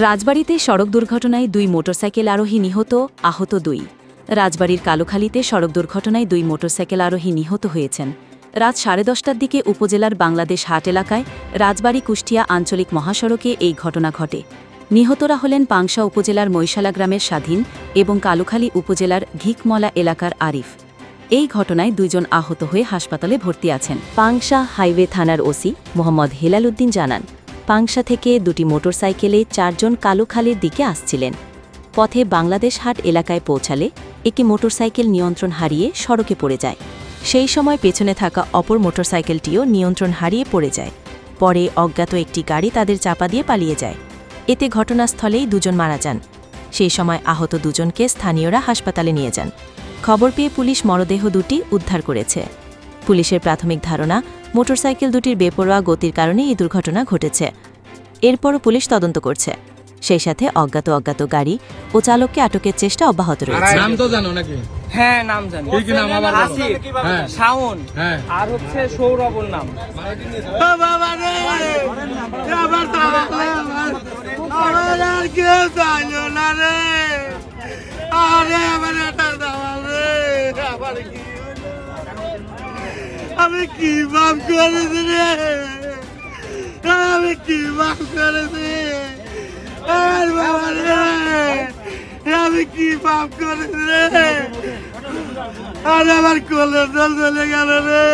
রাজবাড়িতে সড়ক দুর্ঘটনায় দুই মোটরসাইকেল আরোহী নিহত, আহত দুই। রাজবাড়ির কালোখালীতে সড়ক দুর্ঘটনায় দুই মোটরসাইকেল আরোহী নিহত হয়েছেন। রাত সাড়ে দশটার দিকে উপজেলার বাংলাদেশ হাট এলাকায় রাজবাড়ী কুষ্টিয়া আঞ্চলিক মহাসড়কে এই ঘটনা ঘটে। নিহতরা হলেন পাংশা উপজেলার মৈশালা গ্রামের স্বাধীন এবং কালুখালী উপজেলার ঘিকমলা এলাকার আরিফ। এই ঘটনায় দুইজন আহত হয়ে হাসপাতালে ভর্তি আছেন। পাংশা হাইওয়ে থানার ওসি মোহাম্মদ হেলাল উদ্দিন জানান পাংশা থেকে দুটি মোটরসাইকেলে চারজন কালুখালীর দিকে আসছিলেন। পথে বাংলাদেশ হাট এলাকায় পৌঁছালে একটি মোটরসাইকেল নিয়ন্ত্রণ হারিয়ে সড়কে পড়ে যায়। সেই সময় পেছনে থাকা অপর মোটরসাইকেলটিও নিয়ন্ত্রণ হারিয়ে পড়ে যায়। পরে অজ্ঞাত একটি গাড়ি তাদের চাপা দিয়ে পালিয়ে যায়। এতে ঘটনাস্থলেই দুজন মারা যান। সেই সময় আহত দুজনকে স্থানীয়রা হাসপাতালে নিয়ে যান। খবর পেয়ে পুলিশ মরদেহ দুটি উদ্ধার করেছে। পুলিশের প্রাথমিক ধারণা মোটরসাইকেল দুটির বেপরোয়া গতির কারণে এই দুর্ঘটনা ঘটেছে। এরপরও পুলিশ তদন্ত করছে। সেই সাথে অজ্ঞাত অজ্ঞাত গাড়ি ও চালককে আটকের চেষ্টা অব্যাহত রয়েছে। নাম তো জানো নাকি? হ্যাঁ নাম জানি। কি কি নাম আবার? আসিফ হ্যাঁ। শাওন। হ্যাঁ। আর হচ্ছে সৌরভর নাম। আমার আর কেউ চাইলো না রে। আরে আমার এটা দাও রে। আমার কি? আমি কি বাপ করেছি রে আমি কি বাপ করেছি আর বাবা আমি কি বাপ করেছি রে আর আমার কোলে জল চলে গেল রে।